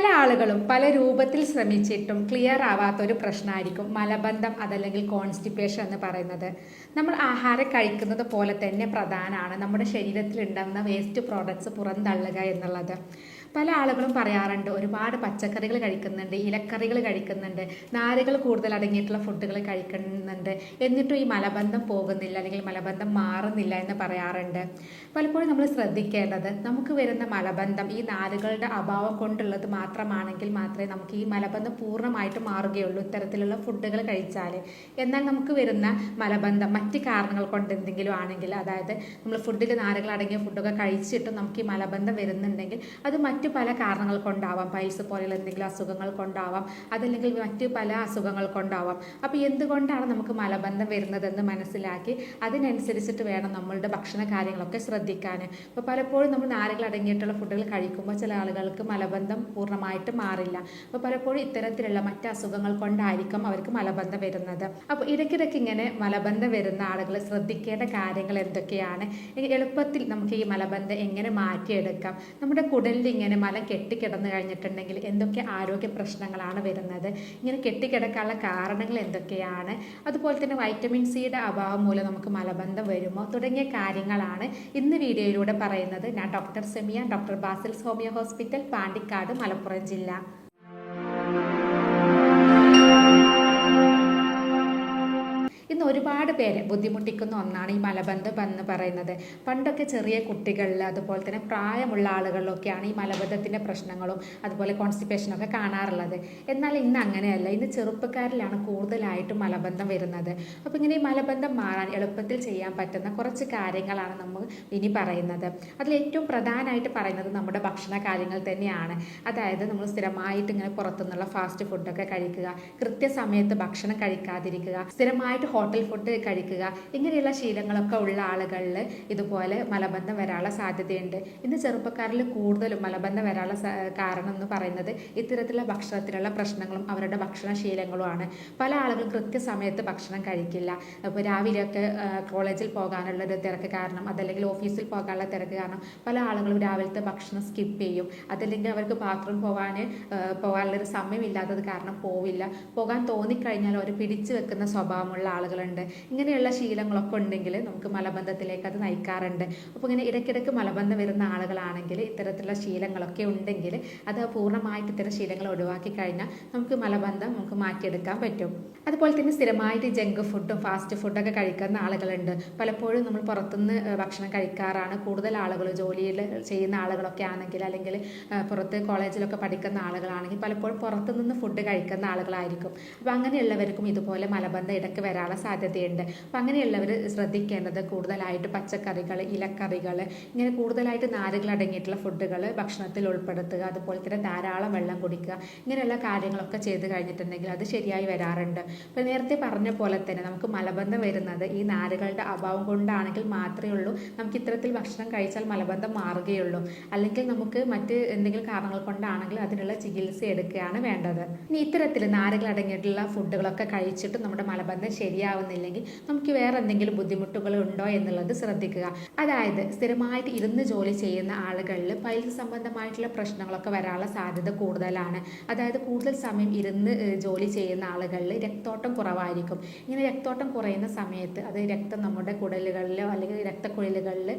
പല ആളുകളും പല രൂപത്തിൽ ശ്രമിച്ചിട്ടും ക്ലിയർ ആവാത്ത ഒരു പ്രശ്നമായിരിക്കും മലബന്ധം അതല്ലെങ്കിൽ കോൺസ്റ്റിപ്പേഷൻ എന്ന് പറയുന്നത്. നമ്മൾ ആഹാരം കഴിക്കുന്നത് പോലെ തന്നെ പ്രധാനമാണ്. നമ്മുടെ ശരീരത്തിൽ ഉണ്ടാകുന്ന വേസ്റ്റ് പ്രോഡക്ട്സ് പുറന്തള്ളുക എന്നുള്ളത്. പല ആളുകളും പറയാറുണ്ട് ഒരുപാട് പച്ചക്കറികൾ കഴിക്കുന്നുണ്ട് ഇലക്കറികൾ കഴിക്കുന്നുണ്ട് നാരുകൾ കൂടുതൽ അടങ്ങിയിട്ടുള്ള ഫുഡുകൾ കഴിക്കുന്നുണ്ട്. എന്നിട്ടും ഈ മലബന്ധം പോകുന്നില്ല അല്ലെങ്കിൽ മലബന്ധം മാറുന്നില്ല എന്ന് പറയാറുണ്ട്. പലപ്പോഴും നമ്മൾ ശ്രദ്ധിക്കേണ്ടത് നമുക്ക് വരുന്ന മലബന്ധം ഈ നാരുകളുടെ അഭാവം കൊണ്ടുള്ളത് മാത്രമാണെങ്കിൽ മാത്രമേ നമുക്ക് ഈ മലബന്ധം പൂർണമായിട്ട് മാറുകയുള്ളൂ ഇത്തരത്തിലുള്ള ഫുഡുകൾ കഴിച്ചാൽ എന്നാൽ നമുക്ക് വരുന്ന മലബന്ധം മറ്റ് കാരണങ്ങൾ കൊണ്ട് എന്തെങ്കിലും ആണെങ്കിൽ അതായത് നമ്മൾ ഫുഡിൽ നാരുകൾ അടങ്ങിയ ഫുഡൊക്കെ കഴിച്ചിട്ടും നമുക്ക് ഈ മലബന്ധം വരുന്നുണ്ടെങ്കിൽ അത് മറ്റു പല കാരണങ്ങൾ കൊണ്ടാവാം. പൈൽസ് പോലെയുള്ള എന്തെങ്കിലും അസുഖങ്ങൾ കൊണ്ടാവാം. അതല്ലെങ്കിൽ മറ്റ് പല അസുഖങ്ങൾ കൊണ്ടാവാം. അപ്പോൾ എന്തുകൊണ്ടാണ് നമുക്ക് മലബന്ധം വരുന്നതെന്ന് മനസ്സിലാക്കി അതിനനുസരിച്ചിട്ട് വേണം നമ്മളുടെ ഭക്ഷണ കാര്യങ്ങളൊക്കെ ശ്രദ്ധിക്കാൻ. അപ്പോൾ പലപ്പോഴും നമ്മൾ നാരുകൾ അടങ്ങിയിട്ടുള്ള ഫുഡുകൾ കഴിക്കുമ്പോൾ ചില ആളുകൾക്ക് മലബന്ധം പൂർണമായിട്ട് മാറില്ല. അപ്പോൾ പലപ്പോഴും ഇത്തരത്തിലുള്ള മറ്റ് അസുഖങ്ങൾ കൊണ്ടായിരിക്കും അവർക്ക് മലബന്ധം വരുന്നത്. അപ്പോൾ ഇടയ്ക്കിടയ്ക്ക് ഇങ്ങനെ മലബന്ധം വരുന്ന ആളുകൾ ശ്രദ്ധിക്കേണ്ട കാര്യങ്ങൾ എന്തൊക്കെയാണ്? എളുപ്പത്തിൽ നമുക്ക് ഈ മലബന്ധം എങ്ങനെ മാറ്റിയെടുക്കാം? നമ്മുടെ കുടലിൽ ഇങ്ങനെ മലം കെട്ടിക്കിടന്നു കഴിഞ്ഞിട്ടുണ്ടെങ്കിൽ എന്തൊക്കെ ആരോഗ്യ പ്രശ്നങ്ങളാണ് വരുന്നത്? ഇങ്ങനെ കെട്ടിക്കിടക്കാനുള്ള കാരണങ്ങൾ എന്തൊക്കെയാണ്? അതുപോലെ തന്നെ വൈറ്റമിൻ സിയുടെ അഭാവം മൂലം നമുക്ക് മലബന്ധം വരുമോ? തുടങ്ങിയ കാര്യങ്ങളാണ് ഇന്ന് വീഡിയോയിലൂടെ പറയുന്നത്. ഞാൻ doctor Semiya doctor Basil's homeo hospital Pandikkad Malappuram ജില്ല. ഒരുപാട് പേരെ ബുദ്ധിമുട്ടിക്കുന്ന ഒന്നാണ് ഈ മലബന്ധം എന്ന് പറയുന്നത്. പണ്ടൊക്കെ ചെറിയ കുട്ടികളിൽ അതുപോലെ തന്നെ പ്രായമുള്ള ആളുകളിലൊക്കെയാണ് ഈ മലബന്ധത്തിന്റെ പ്രശ്നങ്ങളും അതുപോലെ കോൺസ്റ്റിപ്പേഷനൊക്കെ കാണാറുള്ളത്. എന്നാൽ ഇന്ന് അങ്ങനെയല്ല. ഇന്ന് ചെറുപ്പക്കാരിലാണ് കൂടുതലായിട്ട് മലബന്ധം വരുന്നത്. അപ്പോൾ ഇങ്ങനെ ഈ മലബന്ധം മാറാൻ എളുപ്പത്തിൽ ചെയ്യാൻ പറ്റുന്ന കുറച്ച് കാര്യങ്ങളാണ് നമ്മൾ ഇനി പറയുന്നത്. അതിൽ ഏറ്റവും പ്രധാനമായിട്ട് പറയുന്നത് നമ്മുടെ ഭക്ഷണ കാര്യങ്ങൾ തന്നെയാണ്. അതായത് നമ്മൾ സ്ഥിരമായിട്ട് ഇങ്ങനെ പുറത്തുനിന്നുള്ള ഫാസ്റ്റ് ഫുഡൊക്കെ കഴിക്കുക കൃത്യസമയത്ത് ഭക്ഷണം കഴിക്കാതിരിക്കുക സ്ഥിരമായിട്ട് ഹോട്ടൽ ഫുഡ് കഴിക്കുക. ഇങ്ങനെയുള്ള ശീലങ്ങളൊക്കെ ഉള്ള ആളുകളിൽ ഇതുപോലെ മലബന്ധം വരാനുള്ള സാധ്യതയുണ്ട്. ഇന്ന് ചെറുപ്പക്കാരിൽ കൂടുതലും മലബന്ധം വരാനുള്ള കാരണം എന്ന് പറയുന്നത് ഇത്തരത്തിലുള്ള ഭക്ഷണത്തിലുള്ള പ്രശ്നങ്ങളും അവരുടെ ഭക്ഷണശീലങ്ങളുമാണ് പല ആളുകളും കൃത്യസമയത്ത് ഭക്ഷണം കഴിക്കില്ല. ഇപ്പോൾ രാവിലെയൊക്കെ കോളേജിൽ പോകാനുള്ള ഒരു തിരക്ക് കാരണം അതല്ലെങ്കിൽ ഓഫീസിൽ പോകാനുള്ള തിരക്ക് കാരണം പല ആളുകളും രാവിലത്തെ ഭക്ഷണം സ്കിപ്പ് ചെയ്യും. അതല്ലെങ്കിൽ അവർക്ക് ബാത്റൂം പോകാൻ പോകാനുള്ളൊരു സമയമില്ലാത്തത് കാരണം പോവില്ല. പോകാൻ തോന്നിക്കഴിഞ്ഞാൽ അവർ പിടിച്ചു വെക്കുന്ന സ്വഭാവമുള്ള ആളുകളുണ്ട്. ഇങ്ങനെയുള്ള ശീലങ്ങളൊക്കെ ഉണ്ടെങ്കിൽ നമുക്ക് മലബന്ധത്തിലേക്ക് അത് നയിക്കാറുണ്ട്. അപ്പോൾ ഇങ്ങനെ ഇടയ്ക്കിടയ്ക്ക് മലബന്ധം വരുന്ന ആളുകളാണെങ്കിൽ ഇത്തരത്തിലുള്ള ശീലങ്ങളൊക്കെ ഉണ്ടെങ്കിൽ അത് പൂർണമായിട്ട് ഇത്തരം ശീലങ്ങൾ ഒഴിവാക്കി കഴിഞ്ഞാൽ നമുക്ക് മലബന്ധം നമുക്ക് മാറ്റിയെടുക്കാൻ പറ്റും. അതുപോലെ തന്നെ സ്ഥിരമായിട്ട് ജങ്ക് ഫുഡും ഫാസ്റ്റ് ഫുഡൊക്കെ കഴിക്കുന്ന ആളുകളുണ്ട്. പലപ്പോഴും നമ്മൾ പുറത്തുനിന്ന് ഭക്ഷണം കഴിക്കാറാണ് കൂടുതൽ ആളുകൾ ജോലിയിൽ ചെയ്യുന്ന ആളുകളൊക്കെ ആണെങ്കിൽ അല്ലെങ്കിൽ പുറത്ത് കോളേജിലൊക്കെ പഠിക്കുന്ന ആളുകളാണെങ്കിൽ പലപ്പോഴും പുറത്തുനിന്ന് ഫുഡ് കഴിക്കുന്ന ആളുകളായിരിക്കും. അപ്പോൾ അങ്ങനെയുള്ളവർക്കും ഇതുപോലെ മലബന്ധം ഇടയ്ക്ക് വരാനുള്ള സാധ്യതയുണ്ട് അപ്പം അങ്ങനെയുള്ളവർ ശ്രദ്ധിക്കേണ്ടത് കൂടുതലായിട്ട് പച്ചക്കറികൾ ഇലക്കറികൾ ഇങ്ങനെ കൂടുതലായിട്ട് നാരുകൾ അടങ്ങിയിട്ടുള്ള ഫുഡുകൾ ഭക്ഷണത്തിൽ ഉൾപ്പെടുത്തുക അതുപോലെ തന്നെ ധാരാളം വെള്ളം കുടിക്കുക ഇങ്ങനെയുള്ള കാര്യങ്ങളൊക്കെ ചെയ്ത് കഴിഞ്ഞിട്ടുണ്ടെങ്കിൽ അത് ശരിയായി വരാറുണ്ട്. ഇപ്പം നേരത്തെ പറഞ്ഞ പോലെ തന്നെ നമുക്ക് മലബന്ധം വരുന്നത് ഈ നാരുകളുടെ അഭാവം കൊണ്ടാണെങ്കിൽ മാത്രമേ ഉള്ളൂ. നമുക്ക് ഇത്തരത്തിൽ ഭക്ഷണം കഴിച്ചാൽ മലബന്ധം മാറുകയുള്ളൂ. അല്ലെങ്കിൽ നമുക്ക് മറ്റ് എന്തെങ്കിലും കാരണങ്ങൾ കൊണ്ടാണെങ്കിൽ അതിനുള്ള ചികിത്സ എടുക്കുകയാണ് വേണ്ടത്. ഇനി ഇത്തരത്തിൽ നാരുകൾ അടങ്ങിയിട്ടുള്ള ഫുഡുകളൊക്കെ കഴിച്ചിട്ട് നമ്മുടെ മലബന്ധം ശരിയാവുന്നില്ലെങ്കിൽ നമുക്ക് വേറെ എന്തെങ്കിലും ബുദ്ധിമുട്ടുകൾ ഉണ്ടോ എന്നുള്ളത് ശ്രദ്ധിക്കുക. അതായത് സ്ഥിരമായിട്ട് ഇരുന്ന് ജോലി ചെയ്യുന്ന ആളുകളിൽ പൈൽസ് സംബന്ധമായിട്ടുള്ള പ്രശ്നങ്ങളൊക്കെ വരാനുള്ള സാധ്യത കൂടുതലാണ്. അതായത് കൂടുതൽ സമയം ഇരുന്ന് ജോലി ചെയ്യുന്ന ആളുകളിൽ രക്തോട്ടം കുറവായിരിക്കും. ഇങ്ങനെ രക്തോട്ടം കുറയുന്ന സമയത്ത് അത് രക്തം നമ്മുടെ കുടലുകളിലോ അല്ലെങ്കിൽ രക്തക്കുഴലുകളിൽ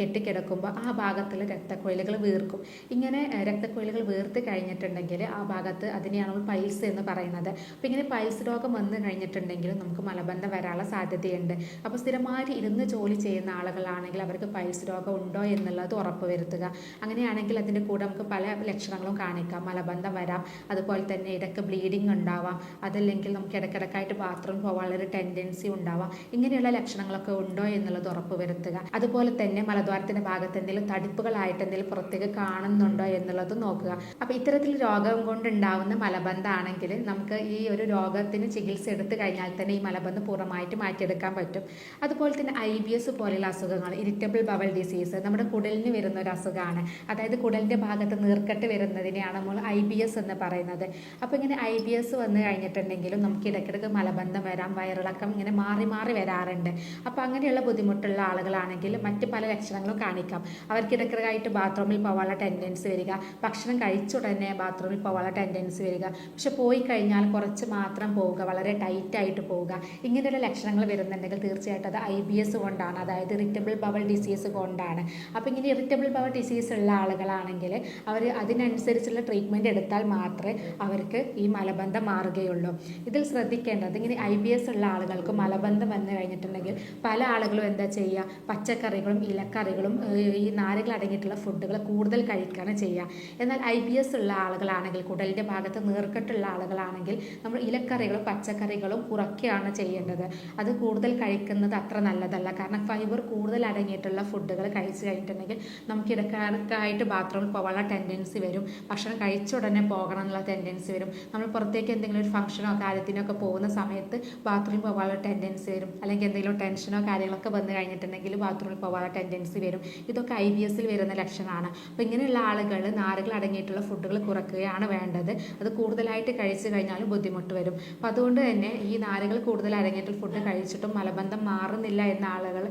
കെട്ടിക്കിടക്കുമ്പോൾ ആ ഭാഗത്തിൽ രക്തക്കുഴലുകൾ വീർക്കും. ഇങ്ങനെ രക്തക്കുഴലുകൾ വീർത്ത് കഴിഞ്ഞിട്ടുണ്ടെങ്കിൽ ആ ഭാഗത്ത് അതിനെയാണ് പൈൽസ് എന്ന് പറയുന്നത്. അപ്പോൾ ഇങ്ങനെ പൈൽസ് രോഗം വന്നു കഴിഞ്ഞിട്ടുണ്ടെങ്കിൽ നമുക്ക് മലബന്ധം വരാനുള്ള സാധ്യതയുണ്ട്. അപ്പോൾ സ്ഥിരമായിട്ട് ഇരുന്ന് ജോലി ചെയ്യുന്ന ആളുകളാണെങ്കിൽ അവർക്ക് പൈൽസ് രോഗം ഉണ്ടോ എന്നുള്ളത് ഉറപ്പ് വരുത്തുക. അങ്ങനെയാണെങ്കിൽ അതിന്റെ കൂടെ നമുക്ക് പല ലക്ഷണങ്ങളും കാണിക്കാം. മലബന്ധം വരാം. അതുപോലെ തന്നെ ഇടയ്ക്ക് ബ്ലീഡിങ് ഉണ്ടാവാം. അതല്ലെങ്കിൽ നമുക്ക് ഇടയ്ക്കിടയ്ക്കായിട്ട് ബാത്റൂം പോകാനുള്ളൊരു ടെൻഡൻസി ഉണ്ടാവാം. ഇങ്ങനെയുള്ള ലക്ഷണങ്ങളൊക്കെ ഉണ്ടോ എന്നുള്ളത് ഉറപ്പ് വരുത്തുക. അതുപോലെ തന്നെ മലദ്വാരത്തിന്റെ ഭാഗത്ത് എന്തെങ്കിലും തടിപ്പുകളായിട്ട് എന്തെങ്കിലും പുറത്തേക്ക് കാണുന്നുണ്ടോ എന്നുള്ളത് നോക്കുക. അപ്പോൾ ഇത്തരത്തിൽ രോഗം കൊണ്ടുണ്ടാവുന്ന മലബന്ധമാണെങ്കിൽ നമുക്ക് ഈ ഒരു രോഗത്തിന് ചികിത്സ എടുത്തു കഴിഞ്ഞാൽ തന്നെ ഈ മലബന്ധം പൂർണമായിട്ട് മാറ്റിയെടുക്കാൻ പറ്റും. അതുപോലെ തന്നെ ഐ ബി എസ് പോലെയുള്ള അസുഖങ്ങൾ ഇരിറ്റബിൾ ബവൽ ഡിസീസ് നമ്മുടെ കുടലിന് വരുന്ന ഒരു അസുഖമാണ്. അതായത് കുടലിന്റെ ഭാഗത്ത് നീർക്കെട്ട് വരുന്നതിനെയാണ് നമ്മൾ ഐ ബി എസ് എന്ന് പറയുന്നത്. അപ്പോൾ ഇങ്ങനെ ഐ ബി എസ് വന്നു കഴിഞ്ഞിട്ടുണ്ടെങ്കിലും നമുക്ക് ഇടയ്ക്കിടയ്ക്ക് മലബന്ധം വരാം വയറിളക്കം ഇങ്ങനെ മാറി മാറി വരാറുണ്ട്. അപ്പോൾ അങ്ങനെയുള്ള ബുദ്ധിമുട്ടുള്ള ആളുകളാണെങ്കിൽ മറ്റ് പല ലക്ഷണങ്ങളും കാണിക്കാം. അവർക്ക് ഇടയ്ക്കിടയ്ക്കായിട്ട് ബാത്റൂമിൽ പോകാനുള്ള ടെൻഡൻസ് വരിക ഭക്ഷണം കഴിച്ച ഉടനെ ബാത്റൂമിൽ പോകാനുള്ള ടെൻഡൻസ് വരിക. പക്ഷെ പോയി കഴിഞ്ഞാൽ കുറച്ച് മാത്രം പോവുക വളരെ ടൈറ്റായിട്ട് പോവുക. ഇങ്ങനെയുള്ള ലക്ഷണങ്ങൾ വരുന്നുണ്ടെങ്കിൽ തീർച്ചയായിട്ടും അത് ഐ ബി എസ് കൊണ്ടാണ് അതായത് ഇറിറ്റബിൾ ബവൽ ഡിസീസ് കൊണ്ടാണ്. അപ്പോൾ ഇങ്ങനെ ഇറിറ്റബിൾ ബവൽ ഡിസീസ് ഉള്ള ആളുകളാണെങ്കിൽ അവർ അതിനനുസരിച്ചുള്ള ട്രീറ്റ്മെന്റ് എടുത്താൽ മാത്രമേ അവർക്ക് ഈ മലബന്ധം മാറുകയുള്ളൂ. ഇതിൽ ശ്രദ്ധിക്കേണ്ടത് ഇങ്ങനെ ഐ ബി എസ് ഉള്ള ആളുകൾക്ക് മലബന്ധം വന്നു കഴിഞ്ഞിട്ടുണ്ടെങ്കിൽ പല ആളുകളും എന്താ ചെയ്യുക? പച്ചക്കറികളും ഇലക്കറികളും ഈ നാരുകൾ അടങ്ങിയിട്ടുള്ള ഫുഡുകൾ കൂടുതൽ കഴിക്കുകയാണ് ചെയ്യുക. എന്നാൽ ഐ ബി എസ് ഉള്ള ആളുകളാണെങ്കിൽ കുടലിന്റെ ഭാഗത്ത് നീർക്കെട്ടുള്ള ആളുകളാണെങ്കിൽ നമ്മൾ ഇലക്കറികളും പച്ചക്കറികളും കുറയ്ക്കുകയാണ് ചെയ്യേണ്ടത്. അത് കൂടുതൽ കഴിക്കുന്നത് അത്ര നല്ലതല്ല. കാരണം ഫൈബർ കൂടുതൽ അടങ്ങിയിട്ടുള്ള ഫുഡുകൾ കഴിച്ചു കഴിഞ്ഞിട്ടുണ്ടെങ്കിൽ നമുക്ക് ഇടക്കാലത്തായിട്ട് ബാത്റൂമിൽ പോകാനുള്ള ടെൻഡൻസി വരും. ഭക്ഷണം കഴിച്ച ഉടനെ പോകണം എന്നുള്ള ടെൻഡൻസി വരും. നമ്മൾ പുറത്തേക്ക് എന്തെങ്കിലും ഒരു ഫംഗ്ഷനോ കാര്യത്തിനോ ഒക്കെ പോകുന്ന സമയത്ത് ബാത്റൂമിൽ പോകാനുള്ള ടെൻഡൻസി വരും. അല്ലെങ്കിൽ എന്തെങ്കിലും ടെൻഷനോ കാര്യങ്ങളൊക്കെ വന്നു കഴിഞ്ഞിട്ടുണ്ടെങ്കിൽ ബാത്റൂമിൽ പോകാനുള്ള ടെൻഡൻസി വരും. ഇതൊക്കെ ഐ ബി എസിൽ വരുന്ന ലക്ഷണമാണ്. അപ്പോൾ ഇങ്ങനെയുള്ള ആളുകൾ നാരുകൾ അടങ്ങിയിട്ടുള്ള ഫുഡുകൾ കുറയ്ക്കുകയാണ് വേണ്ടത്. അത് കൂടുതലായിട്ട് കഴിച്ചു കഴിഞ്ഞാലും ബുദ്ധിമുട്ട് വരും. അപ്പോൾ അതുകൊണ്ട് തന്നെ ഈ നാരുകൾ കൂടുതൽ അടങ്ങിയിട്ടുള്ള ഫുഡ് കഴിച്ചിട്ടും മലബന്ധം മാറുന്നില്ല എന്ന ആളുകൾ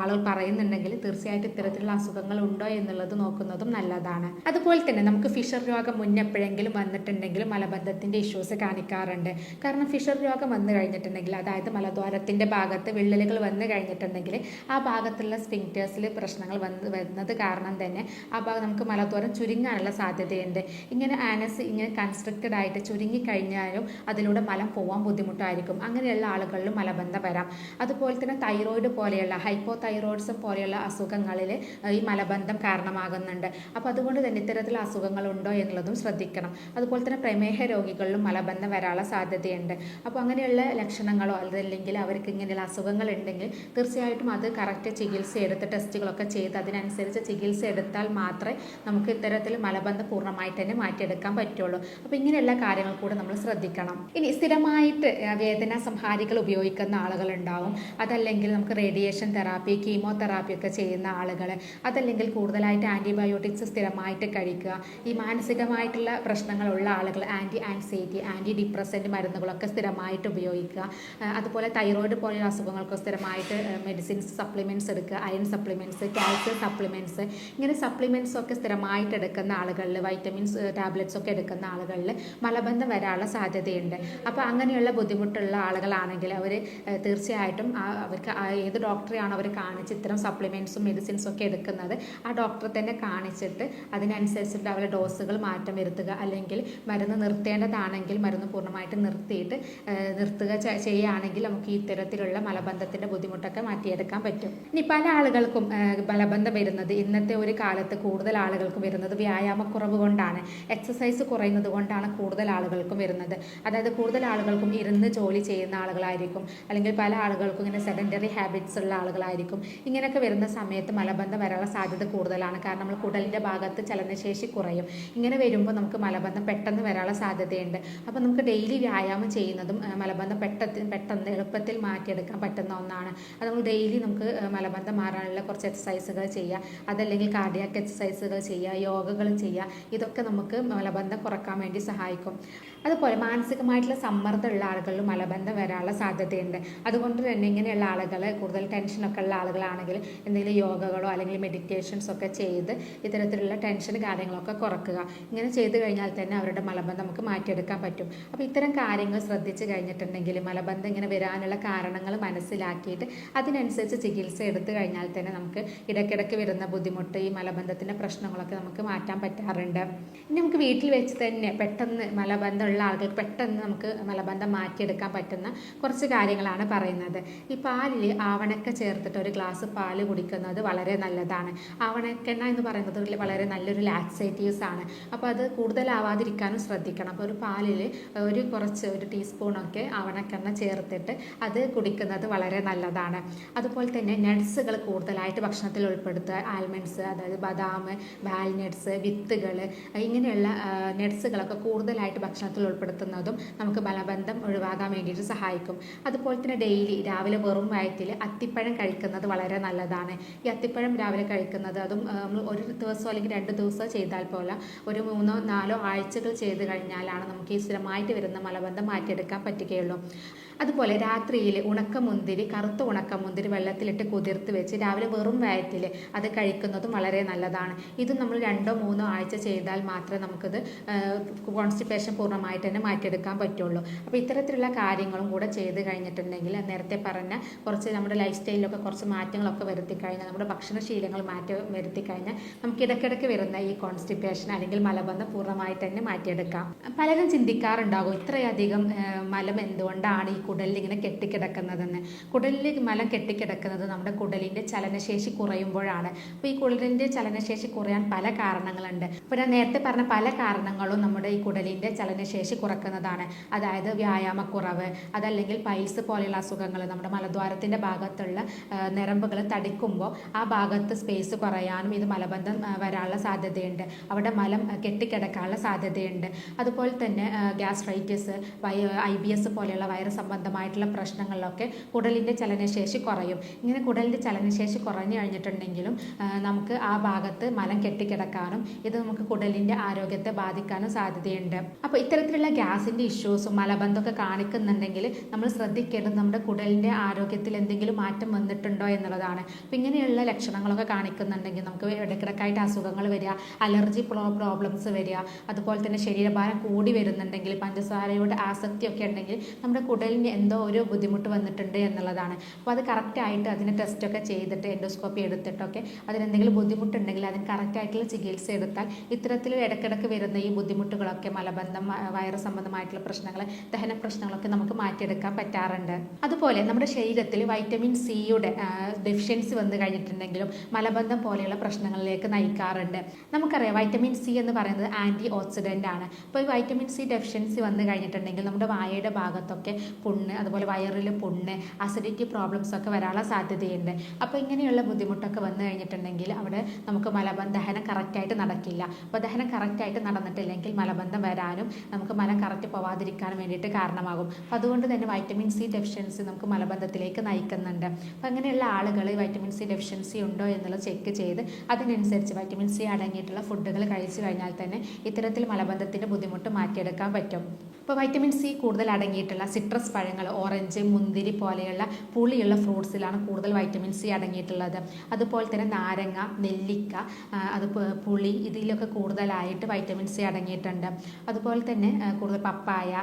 ആളുകൾ പറയുന്നുണ്ടെങ്കിൽ തീർച്ചയായിട്ടും ഇത്തരത്തിലുള്ള അസുഖങ്ങൾ ഉണ്ടോ എന്നുള്ളത് നോക്കുന്നതും നല്ലതാണ്. അതുപോലെ തന്നെ നമുക്ക് ഫിഷർ രോഗം മുന്നെപ്പോഴെങ്കിലും വന്നിട്ടുണ്ടെങ്കിൽ മലബന്ധത്തിന്റെ ഇഷ്യൂസ് കാണിക്കാറുണ്ട്. കാരണം ഫിഷർ രോഗം വന്നു കഴിഞ്ഞിട്ടുണ്ടെങ്കിൽ അതായത് മലദ്വാരത്തിന്റെ ഭാഗത്ത് വിള്ളലുകൾ വന്നു കഴിഞ്ഞിട്ടുണ്ടെങ്കിൽ ആ ഭാഗത്തുള്ള സ്പിങ്റ്റേഴ്സിൽ പ്രശ്നങ്ങൾ വന്ന് വരുന്നത് കാരണം തന്നെ ആ ഭാഗം നമുക്ക് മലദ്വാരം ചുരുങ്ങാനുള്ള സാധ്യതയുണ്ട്. ഇങ്ങനെ ആനസ് ഇങ്ങനെ കൺസ്ട്രക്റ്റഡ് ആയിട്ട് ചുരുങ്ങി കഴിഞ്ഞാലും അതിലൂടെ മലം പോകാൻ ബുദ്ധിമുട്ടായിരിക്കും. അങ്ങനെയുള്ള ആളുകളിലും മലബന്ധം വരാം. അതുപോലെ തന്നെ തൈറോയിഡ് പോലെയുള്ള ഹൈപ്പോ തൈറോയിഡ്സും പോലെയുള്ള അസുഖങ്ങളിൽ ഈ മലബന്ധം കാരണമാകുന്നുണ്ട്. അപ്പോൾ അതുകൊണ്ട് തന്നെ ഇത്തരത്തിലുള്ള അസുഖങ്ങൾ ഉണ്ടോ എന്നുള്ളതും ശ്രദ്ധിക്കണം. അതുപോലെ തന്നെ പ്രമേഹ രോഗികളിലും മലബന്ധം വരാനുള്ള സാധ്യതയുണ്ട്. അപ്പോൾ അങ്ങനെയുള്ള ലക്ഷണങ്ങളോ അല്ലെങ്കിൽ അവർക്ക് ഇങ്ങനെയുള്ള അസുഖങ്ങൾ ഉണ്ടെങ്കിൽ തീർച്ചയായിട്ടും അത് കറക്റ്റ് ചികിത്സ എടുത്ത് ടെസ്റ്റുകളൊക്കെ ചെയ്ത് അതിനനുസരിച്ച് ചികിത്സ എടുത്താൽ മാത്രമേ നമുക്ക് ഇത്തരത്തിൽ മലബന്ധം പൂർണമായിട്ട് തന്നെ മാറ്റിയെടുക്കാൻ പറ്റുള്ളൂ. അപ്പോൾ ഇങ്ങനെയുള്ള കാര്യങ്ങൾ കൂടെ നമ്മൾ ശ്രദ്ധിക്കണം. ഇനി സ്ഥിരമായിട്ട് വേദന സംഹാരികൾ ഉപയോഗിക്കുന്ന ആളുകളുണ്ടാവും. അതല്ലെങ്കിൽ നമുക്ക് റേഡിയേഷൻ തെറാപ്പി കീമോതെറാപ്പി ഒക്കെ ചെയ്യുന്ന ആളുകൾ അതല്ലെങ്കിൽ കൂടുതലായിട്ട് ആന്റിബയോട്ടിക്സ് സ്ഥിരമായിട്ട് കഴിക്കുക. ഈ മാനസികമായിട്ടുള്ള പ്രശ്നങ്ങളുള്ള ആളുകൾ ആന്റി ആൻസൈറ്റി ആന്റി ഡിപ്രസന്റ് മരുന്നുകളൊക്കെ സ്ഥിരമായിട്ട് ഉപയോഗിക്കുക. അതുപോലെ തൈറോയിഡ് പോലെയുള്ള അസുഖങ്ങൾക്ക് സ്ഥിരമായിട്ട് മെഡിസിൻസ് സപ്ലിമെന്റ്സ് എടുക്കുക. അയൺ സപ്ലിമെന്റ്സ് കാൽസ്യം സപ്ലിമെന്റ്സ് ഇങ്ങനെ സപ്ലിമെന്റ്സ് ഒക്കെ സ്ഥിരമായിട്ട് എടുക്കുന്ന ആളുകളിൽ വൈറ്റമിൻസ് ടാബ്ലറ്റ്സ് ഒക്കെ എടുക്കുന്ന ആളുകളിൽ മലബന്ധം വരാനുള്ള സാധ്യതയുണ്ട്. അപ്പോൾ അങ്ങനെയുള്ള ബുദ്ധിമുട്ടുള്ള ആളുകളാണെങ്കിൽ അവർ തീർച്ചയായിട്ടും അവർക്ക് ഏത് ഡോക്ടറെയാണ് അവർ കാണിച്ച് ഇത്തരം സപ്ലിമെന്റ്സും മെഡിസിൻസും ഒക്കെ എടുക്കുന്നത് ആ ഡോക്ടറെ തന്നെ കാണിച്ചിട്ട് അതിനനുസരിച്ചിട്ട് അവരുടെ ഡോസുകൾ മാറ്റം വരുത്തുക അല്ലെങ്കിൽ മരുന്ന് നിർത്തേണ്ടതാണെങ്കിൽ മരുന്ന് പൂർണമായിട്ട് നിർത്തിയിട്ട് നിർത്തുക ചെയ്യുകയാണെങ്കിൽ നമുക്ക് ഈ ഇത്തരത്തിലുള്ള മലബന്ധത്തിന്റെ ബുദ്ധിമുട്ടൊക്കെ മാറ്റിയെടുക്കാൻ പറ്റും. ഇനി പല ആളുകൾക്കും മലബന്ധം വരുന്നത് ഇന്നത്തെ ഒരു കാലത്ത് കൂടുതൽ ആളുകൾക്കും വരുന്നത് വ്യായാമക്കുറവ് കൊണ്ടാണ്. എക്സസൈസ് കുറയുന്നത് കൊണ്ടാണ് കൂടുതൽ ആളുകൾക്കും വരുന്നത്. അതായത് കൂടുതൽ ആളുകൾക്കും ഇരുന്ന് ജോലി ചെയ്യുന്ന ആളുകളായിരിക്കും അല്ലെങ്കിൽ പല ആളുകൾക്കും ഇങ്ങനെ സെഡന്ററി ഹാബിറ്റ്സ് ഉള്ള ആളുകളായിരിക്കും. ഇങ്ങനെയൊക്കെ വരുന്ന സമയത്ത് മലബന്ധം വരാനുള്ള സാധ്യത കൂടുതലാണ്. കാരണം നമ്മൾ കുടലിന്റെ ഭാഗത്ത് ചലനശേഷി കുറയും. ഇങ്ങനെ വരുമ്പോൾ നമുക്ക് മലബന്ധം പെട്ടെന്ന് വരാനുള്ള സാധ്യതയുണ്ട്. അപ്പോൾ നമുക്ക് ഡെയിലി വ്യായാമം ചെയ്യുന്നതും മലബന്ധം പെട്ടെന്ന് പെട്ടെന്ന് എളുപ്പത്തിൽ മാറ്റിയെടുക്കാൻ പറ്റുന്ന ഒന്നാണ്. അത് നമ്മൾ ഡെയിലി നമുക്ക് മലബന്ധം മാറാനുള്ള കുറച്ച് എക്സസൈസുകൾ ചെയ്യുക. അതല്ലെങ്കിൽ കാർഡിയാക്ക് എക്സസൈസുകൾ ചെയ്യുക യോഗകൾ ചെയ്യുക. ഇതൊക്കെ നമുക്ക് മലബന്ധം കുറയ്ക്കാൻ വേണ്ടി സഹായിക്കും. അതുപോലെ മാനസികമായിട്ടുള്ള സമ്മർദ്ദമുള്ള ആളുകളിൽ മലബന്ധം വരാനുള്ള സാധ്യതയുണ്ട് അതുകൊണ്ട് തന്നെ ഇങ്ങനെയുള്ള ആളുകൾ കൂടുതൽ ടെൻഷനൊക്കെ ഉള്ള ആളുകളാണെങ്കിൽ എന്തെങ്കിലും യോഗകളോ അല്ലെങ്കിൽ മെഡിറ്റേഷൻസ് ഒക്കെ ചെയ്ത് ഇത്തരത്തിലുള്ള ടെൻഷൻ കാര്യങ്ങളൊക്കെ കുറക്കുക. ഇങ്ങനെ ചെയ്തു കഴിഞ്ഞാൽ തന്നെ അവരുടെ മലബന്ധം നമുക്ക് മാറ്റിയെടുക്കാൻ പറ്റും. അപ്പോൾ ഇത്തരം കാര്യങ്ങൾ ശ്രദ്ധിച്ചു കഴിഞ്ഞിട്ടുണ്ടെങ്കിൽ മലബന്ധം ഇങ്ങനെ വരാനുള്ള കാരണങ്ങൾ മനസ്സിലാക്കിയിട്ട് അതിനനുസരിച്ച് ചികിത്സ എടുത്തു കഴിഞ്ഞാൽ തന്നെ നമുക്ക് ഇടയ്ക്കിടയ്ക്ക് വരുന്ന ബുദ്ധിമുട്ട് ഈ മലബന്ധത്തിന്റെ പ്രശ്നങ്ങളൊക്കെ നമുക്ക് മാറ്റാൻ പറ്റാറുണ്ട്. ഇനി നമുക്ക് വീട്ടിൽ വെച്ച് തന്നെ പെട്ടെന്ന് മലബന്ധമുള്ള ആളുകൾക്ക് പെട്ടെന്ന് നമുക്ക് മലബന്ധം മാറ്റിയെടുക്കാൻ പറ്റുന്ന കുറച്ച് കാര്യങ്ങളാണ് പറയുന്നത്. ഈ പാലിൽ ആവണക്ക ചേർത്തിട്ട് ഒരു ഗ്ലാസ് പാൽ കുടിക്കുന്നത് വളരെ നല്ലതാണ്. ആവണക്കെണ്ണ എന്ന് പറയുന്നത് വളരെ നല്ലൊരു ലാക്സേറ്റീവ്സ് ആണ്. അപ്പോൾ അത് കൂടുതലാവാതിരിക്കാനും ശ്രദ്ധിക്കണം. അപ്പോൾ ഒരു പാലിൽ ഒരു കുറച്ച് ഒരു ടീസ്പൂണൊക്കെ ആവണക്കെണ്ണ ചേർത്തിട്ട് അത് കുടിക്കുന്നത് വളരെ നല്ലതാണ്. അതുപോലെ തന്നെ നട്ട്സുകൾ കൂടുതലായിട്ട് ഭക്ഷണത്തിൽ ഉൾപ്പെടുത്തുക. ആൽമണ്ട്സ് അതായത് ബദാം വാൽനട്ട്സ് വിത്തുകൾ ഇങ്ങനെയുള്ള നട്ട്സുകളൊക്കെ കൂടുതലായിട്ട് ഭക്ഷണത്തിൽ ഉൾപ്പെടുത്തുന്നതും നമുക്ക് ബലബന്ധം ഒഴിവാക്കാൻ വേണ്ടിയിട്ട് സഹായിക്കും. അതുപോലെ തന്നെ ഡെയിലി രാവിലെ വെറും വയറ്റിൽ അത്തിപ്പഴം കഴിക്കുന്നത് വളരെ നല്ലതാണ്. ഈ അത്തിപ്പഴം രാവിലെ കഴിക്കുന്നത് അതും നമ്മൾ ഒരു ദിവസം അല്ലെങ്കിൽ രണ്ട് ദിവസം ചെയ്താൽ പോലെ ഒരു മൂന്നോ നാലോ ആഴ്ചകൾ ചെയ്ത് കഴിഞ്ഞാലാണ് നമുക്ക് ഈ സ്ഥിരമായിട്ട് വരുന്ന മലബന്ധം മാറ്റിയെടുക്കാൻ പറ്റുകയുള്ളൂ. അതുപോലെ രാത്രിയിൽ ഉണക്കമുന്തിരി കറുത്ത ഉണക്കമുന്തിരി വെള്ളത്തിലിട്ട് കുതിർത്ത് വെച്ച് രാവിലെ വെറും വയറ്റിൽ അത് കഴിക്കുന്നതും വളരെ നല്ലതാണ്. ഇത് നമ്മൾ രണ്ടോ മൂന്നോ ആഴ്ച ചെയ്താൽ മാത്രമേ നമുക്കത് കോൺസ്റ്റിപ്പേഷൻ പൂർണമായിട്ട് തന്നെ മാറ്റിയെടുക്കാൻ പറ്റുള്ളൂ. അപ്പോൾ ഇത്തരത്തിലുള്ള കാര്യങ്ങളും കൂടെ ചെയ്ത് കഴിഞ്ഞിട്ടുണ്ടെങ്കിൽ നേരത്തെ പറഞ്ഞ കുറച്ച് നമ്മുടെ ലൈഫ് സ്റ്റൈലിലൊക്കെ കുറച്ച് മാറ്റങ്ങളൊക്കെ വരുത്തി കഴിഞ്ഞാൽ നമ്മുടെ ഭക്ഷണശീലങ്ങൾ മാറ്റി വരുത്തി കഴിഞ്ഞാൽ നമുക്ക് ഇടയ്ക്കിടയ്ക്ക് വരുന്ന ഈ കോൺസ്റ്റിപ്പേഷൻ അല്ലെങ്കിൽ മലബന്ധം പൂർണമായി തന്നെ മാറ്റിയെടുക്കാം. പലരും ചിന്തിക്കാറുണ്ടാകും ഇത്രയധികം മലം എന്തുകൊണ്ടാണ് ഈ കുടലിൽ ഇങ്ങനെ കെട്ടിക്കിടക്കുന്നതെന്ന്. കുടലിൽ മലം കെട്ടിക്കിടക്കുന്നത് നമ്മുടെ കുടലിന്റെ ചലനശേഷി കുറയുമ്പോഴാണ്. അപ്പോൾ ഈ കുടലിന്റെ ചലനശേഷി കുറയാൻ പല കാരണങ്ങളുണ്ട്. അപ്പോൾ ഞാൻ നേരത്തെ പറഞ്ഞ പല കാരണങ്ങളും നമ്മുടെ ഈ കുടലിന്റെ ചലനശേഷി കുറക്കുന്നതാണ്. അതായത് വ്യായാമക്കുറവ് അതല്ലെങ്കിൽ പൈൽസ് പോലെയുള്ള അസുഖങ്ങൾ നമ്മുടെ മലദ്വാരത്തിന്റെ ഭാഗത്തുള്ള നിരമ്പുകൾ തടിക്കുമ്പോൾ ആ ഭാഗത്ത് സ്പേസ് കുറയാനും ഇത് മലബന്ധം വരാനുള്ള സാധ്യതയുണ്ട്. അവിടെ മലം കെട്ടിക്കിടക്കാനുള്ള സാധ്യതയുണ്ട്. അതുപോലെ തന്നെ gastritis Y I B S പോലെയുള്ള വൈറസ് സംബന്ധമായിട്ടുള്ള പ്രശ്നങ്ങളിലൊക്കെ കുടലിന്റെ ചലനശേഷി കുറയും. ഇങ്ങനെ കുടലിന്റെ ചലനശേഷി കുറഞ്ഞു കഴിഞ്ഞിട്ടുണ്ടെങ്കിലും നമുക്ക് ആ ഭാഗത്ത് മലം കെട്ടിക്കിടക്കാനും ഇത് നമുക്ക് കുടലിന്റെ ആരോഗ്യത്തെ ബാധിക്കാനും സാധ്യതയുണ്ട്. അപ്പോൾ ഇത്തരത്തിലുള്ള ഗ്യാസിന്റെ ഇഷ്യൂസും മലബന്ധമൊക്കെ കാണിക്കുന്നുണ്ടെങ്കിൽ നമ്മൾ ശ്രദ്ധിക്കേണ്ടത് നമ്മുടെ കുടലിന്റെ ആരോഗ്യത്തിൽ എന്തെങ്കിലും മാറ്റം വന്നിട്ടുണ്ടോ എന്നുള്ളതാണ്. അപ്പോൾ ഇങ്ങനെയുള്ള ലക്ഷണങ്ങളൊക്കെ കാണിക്കുന്നുണ്ടെങ്കിൽ നമുക്ക് ഇടയ്ക്കിടക്കായിട്ട് അസുഖങ്ങൾ വരിക അലർജി പ്രോബ്ലംസ് വരിക അതുപോലെ തന്നെ ശരീരഭാരം കൂടി വരുന്നുണ്ടെങ്കിൽ പഞ്ചസാരയോട് ആസക്തിയൊക്കെ ഉണ്ടെങ്കിൽ നമ്മുടെ കുടലിന് എന്തോ ഒരു ബുദ്ധിമുട്ട് വന്നിട്ടുണ്ട് എന്നുള്ളതാണ്. അപ്പോൾ അത് കറക്റ്റായിട്ട് അതിന് ടെസ്റ്റൊക്കെ ചെയ്തിട്ട് എൻഡോസ്കോപ്പി എടുത്തിട്ടൊക്കെ അതിനെന്തെങ്കിലും ബുദ്ധിമുട്ടുണ്ടെങ്കിൽ അതിന് കറക്റ്റായിട്ടുള്ള ചികിത്സ എടുത്താൽ ഇത്തരത്തിൽ ഇടയ്ക്കിടയ്ക്ക് വരുന്ന ഈ ബുദ്ധിമുട്ടുകളൊക്കെ മലബന്ധം വയറ് സംബന്ധമായിട്ടുള്ള പ്രശ്നങ്ങൾ ദഹന പ്രശ്നങ്ങളൊക്കെ നമുക്ക് മാറ്റിയെടുക്കാൻ പറ്റാറുണ്ട് അതുപോലെ നമ്മുടെ ശരീരത്തിൽ വൈറ്റമിൻ സിയുടെ ഡെഫിഷ്യൻസി വന്നു കഴിഞ്ഞിട്ടുണ്ടെങ്കിലും മലബന്ധം പോലെയുള്ള പ്രശ്നങ്ങളിലേക്ക് നയിക്കാറുണ്ട്. നമുക്കറിയാം വൈറ്റമിൻ സി എന്ന് പറയുന്നത് ആന്റി ഓക്സിഡന്റ് ആണ്. അപ്പോൾ ഈ വൈറ്റമിൻ സി ഡെഫിഷ്യൻസി വന്നു കഴിഞ്ഞിട്ടുണ്ടെങ്കിൽ നമ്മുടെ വായയുടെ ഭാഗത്തൊക്കെ പുണ്ണ് അതുപോലെ വയറിൽ പുണ്ണ് അസിഡിറ്റി പ്രോബ്ലംസ് ഒക്കെ വരാനുള്ള സാധ്യതയുണ്ട്. അപ്പോൾ ഇങ്ങനെയുള്ള ബുദ്ധിമുട്ടൊക്കെ വന്നു കഴിഞ്ഞിട്ടുണ്ടെങ്കിൽ അവിടെ നമുക്ക് മലബന്ധ ദഹനം കറക്റ്റായിട്ട് നടക്കില്ല. അപ്പോൾ ദഹനം കറക്റ്റായിട്ട് നടന്നിട്ടില്ലെങ്കിൽ മലബന്ധം വരാനും നമുക്ക് മലം കറക്റ്റ് പോവാതിരിക്കാനും വേണ്ടിയിട്ട് കാരണമാകും. അപ്പോൾ അതുകൊണ്ട് തന്നെ വൈറ്റമിൻ സി ഡെഫിഷ്യൻസി നമുക്ക് മലബന്ധത്തിലേക്ക് നയിക്കുന്നുണ്ട്. അപ്പോൾ അങ്ങനെയുള്ള ആളുകൾ വൈറ്റമിൻ സി ഡെഫിഷ്യൻസി ഉണ്ടോ എന്നുള്ളത് ചെക്ക് ചെയ്ത് അതിനനുസരിച്ച് വൈറ്റമിൻ സി അടങ്ങിയിട്ടുള്ള ഫുഡുകൾ കഴിച്ചു കഴിഞ്ഞാൽ തന്നെ ഇത്തരത്തിൽ മലബന്ധത്തിന്റെ ബുദ്ധിമുട്ട് മാറ്റിയെടുക്കാൻ പറ്റും. ഇപ്പോൾ വൈറ്റമിൻ സി കൂടുതൽ അടങ്ങിയിട്ടുള്ള സിട്രസ് പഴങ്ങൾ ഓറഞ്ച് മുന്തിരി പോലെയുള്ള പുളിയുള്ള ഫ്രൂട്ട്സിലാണ് കൂടുതൽ വൈറ്റമിൻ സി അടങ്ങിയിട്ടുള്ളത്. അതുപോലെ തന്നെ നാരങ്ങ നെല്ലിക്ക അത് പുളി ഇതിലൊക്കെ കൂടുതലായിട്ട് വൈറ്റമിൻ സി അടങ്ങിയിട്ടുണ്ട്. അതുപോലെ തന്നെ കൂടുതൽ പപ്പായ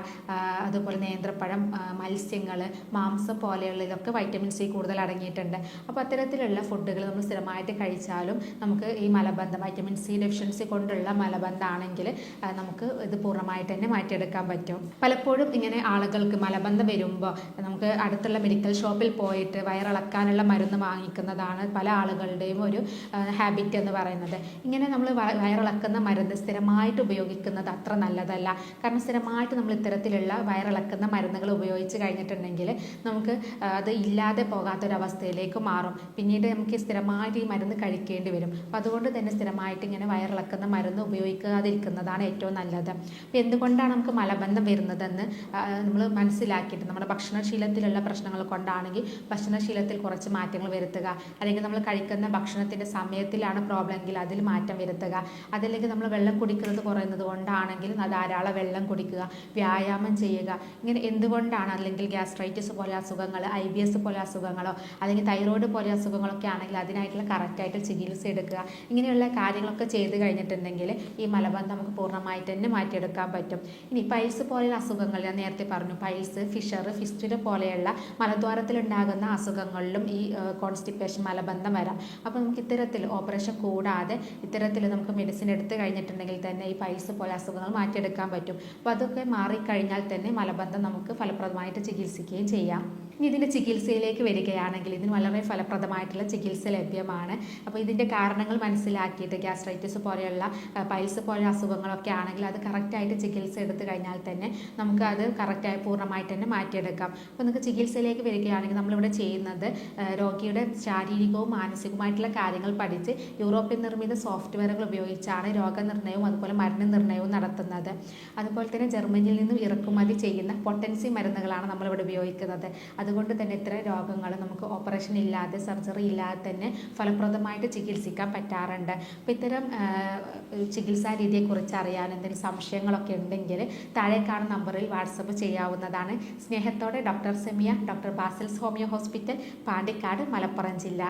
അതുപോലെ നേന്ത്രപ്പഴം മത്സ്യങ്ങൾ മാംസം പോലെയുള്ള ഇതൊക്കെ വൈറ്റമിൻ സി കൂടുതൽ അടങ്ങിയിട്ടുണ്ട്. അപ്പോൾ അത്തരത്തിലുള്ള ഫുഡുകൾ നമ്മൾ സ്ഥിരമായിട്ട് കഴിച്ചാലും നമുക്ക് ഈ മലബന്ധം വൈറ്റമിൻ സി ഡെഫിഷ്യൻസി കൊണ്ടുള്ള മലബന്ധമാണെങ്കിൽ നമുക്ക് ഇത് പൂർണമായിട്ട് തന്നെ മാറ്റിയെടുക്കാൻ പറ്റും. പലപ്പോഴും ഇങ്ങനെ ആളുകൾക്ക് മലബന്ധം വരുമ്പോൾ നമുക്ക് അടുത്തുള്ള മെഡിക്കൽ ഷോപ്പിൽ പോയിട്ട് വയറിളക്കാനുള്ള മരുന്ന് വാങ്ങിക്കുന്നതാണ് പല ആളുകളുടെയും ഒരു ഹാബിറ്റ് എന്ന് പറയുന്നത്. ഇങ്ങനെ നമ്മൾ വയറിളക്കുന്ന മരുന്ന് സ്ഥിരമായിട്ട് ഉപയോഗിക്കുന്നത് അത്ര നല്ലതല്ല. കാരണം സ്ഥിരമായിട്ട് നമ്മൾ ഇത്തരത്തിലുള്ള വയറിളക്കുന്ന മരുന്നുകൾ ഉപയോഗിച്ച് കഴിഞ്ഞിട്ടുണ്ടെങ്കിൽ നമുക്ക് അത് ഇല്ലാതെ പോകാത്തൊരവസ്ഥയിലേക്ക് മാറും. പിന്നീട് നമുക്ക് സ്ഥിരമായിട്ട് ഈ മരുന്ന് കഴിക്കേണ്ടി വരും. അപ്പം അതുകൊണ്ട് തന്നെ സ്ഥിരമായിട്ട് ഇങ്ങനെ വയറിളക്കുന്ന മരുന്ന് ഉപയോഗിക്കാതിരിക്കുന്നതാണ് ഏറ്റവും നല്ലത്. അപ്പം എന്തുകൊണ്ടാണ് നമുക്ക് മലബന്ധം വരുന്നതെന്ന് നമ്മൾ മനസ്സിലാക്കിയിട്ട് നമ്മുടെ ഭക്ഷണശീലത്തിലുള്ള പ്രശ്നങ്ങൾ കൊണ്ടാണെങ്കിൽ ഭക്ഷണശീലത്തിൽ കുറച്ച് മാറ്റങ്ങൾ വരുത്തുക. അല്ലെങ്കിൽ നമ്മൾ കഴിക്കുന്ന ഭക്ഷണത്തിന്റെ സമയത്തിലാണ് പ്രോബ്ലം എങ്കിൽ അതിൽ മാറ്റം വരുത്തുക. അതല്ലെങ്കിൽ നമ്മൾ വെള്ളം കുടിക്കുന്നത് കുറയുന്നത് കൊണ്ടാണെങ്കിൽ ധാരാളം വെള്ളം കുടിക്കുക വ്യായാമം ചെയ്യുക. ഇങ്ങനെ എന്തുകൊണ്ടാണ്? അല്ലെങ്കിൽ ഗ്യാസ്ട്രൈറ്റിസ് പോലെ അസുഖങ്ങൾ ഐ ബി എസ് പോലെ അസുഖങ്ങളോ അല്ലെങ്കിൽ തൈറോയ്ഡ് പോലെ അസുഖങ്ങളൊക്കെ ആണെങ്കിൽ അതിനായിട്ടുള്ള കറക്റ്റായിട്ട് ചികിത്സ എടുക്കുക. ഇങ്ങനെയുള്ള കാര്യങ്ങളൊക്കെ ചെയ്ത് കഴിഞ്ഞിട്ടുണ്ടെങ്കിൽ ഈ മലബന്ധം നമുക്ക് പൂർണമായിട്ട് തന്നെ മാറ്റിയെടുക്കാൻ പറ്റും. ഇനി പൈൽസ് പോലെയുള്ള അസുഖങ്ങൾ. ഞാൻ നേരത്തെ പറഞ്ഞു പൈൽസ് ഫിഷർ ഫിസ്റ്റുല പോലെയുള്ള മലദ്വാരത്തിലുണ്ടാകുന്ന അസുഖങ്ങളിലും ഈ കോൺസ്റ്റിപ്പേഷൻ മലബന്ധം വരാം. അപ്പോൾ നമുക്ക് ഇത്തരത്തിൽ ഓപ്പറേഷൻ കൂടാതെ ഇത്തരത്തിൽ നമുക്ക് മെഡിസിൻ എടുത്തു കഴിഞ്ഞിട്ടുണ്ടെങ്കിൽ തന്നെ ഈ പൈൽസ് പോലെ അസുഖങ്ങൾ മാറ്റിയെടുക്കാൻ പറ്റും. അപ്പോൾ അതൊക്കെ മാറിക്കഴിഞ്ഞാൽ തന്നെ മലബന്ധം നമുക്ക് ഫലപ്രദമായിട്ട് ചികിത്സിക്കുകയും ചെയ്യാം. ഇനി ഇതിന്റെ ചികിത്സയിലേക്ക് വരികയാണെങ്കിൽ ഇതിന് വളരെ ഫലപ്രദമായിട്ടുള്ള ചികിത്സ ലഭ്യമാണ്. അപ്പോൾ ഇതിന്റെ കാരണങ്ങൾ മനസ്സിലാക്കിയിട്ട് ഗ്യാസ്ട്രൈറ്റിസ് പോലെയുള്ള പൈൽസ് പോലെയുള്ള അസുഖങ്ങളൊക്കെ ആണെങ്കിൽ അത് കറക്റ്റായിട്ട് ചികിത്സ എടുത്തു കഴിഞ്ഞാൽ തന്നെ നമുക്ക് അത് കറക്റ്റായി പൂർണമായിട്ട് തന്നെ മാറ്റിയെടുക്കാം. അപ്പോൾ നിങ്ങൾക്ക് ചികിത്സയിലേക്ക് വരികയാണെങ്കിൽ നമ്മളിവിടെ ചെയ്യുന്നത് രോഗിയുടെ ശാരീരികവും മാനസികവുമായിട്ടുള്ള കാര്യങ്ങൾ പഠിച്ച് യൂറോപ്യൻ നിർമ്മിത സോഫ്റ്റ്വെയറുകൾ ഉപയോഗിച്ചാണ് രോഗനിർണയവും അതുപോലെ മരണനിർണയവും നടത്തുന്നത്. അതുപോലെ തന്നെ ജർമ്മനിയിൽ നിന്നും ഇറക്കുമതി ചെയ്യുന്ന പൊട്ടൻസി മരുന്നുകളാണ് നമ്മളിവിടെ ഉപയോഗിക്കുന്നത്. അത് അതുകൊണ്ട് തന്നെ ഇത്ര രോഗങ്ങൾ നമുക്ക് ഓപ്പറേഷൻ ഇല്ലാതെ സർജറി ഇല്ലാതെ തന്നെ ഫലപ്രദമായിട്ട് ചികിത്സിക്കാൻ പറ്റാറുണ്ട്. അപ്പോൾ ഇത്തരം ചികിത്സാ രീതിയെക്കുറിച്ച് അറിയാൻ എന്തെങ്കിലും സംശയങ്ങളൊക്കെ ഉണ്ടെങ്കിൽ താഴെ കാണുന്ന നമ്പറിൽ വാട്സപ്പ് ചെയ്യാവുന്നതാണ്. സ്നേഹത്തോടെ doctor Semiya doctor Basil's homeo hospital Pandikkad Malappuram ജില്ല.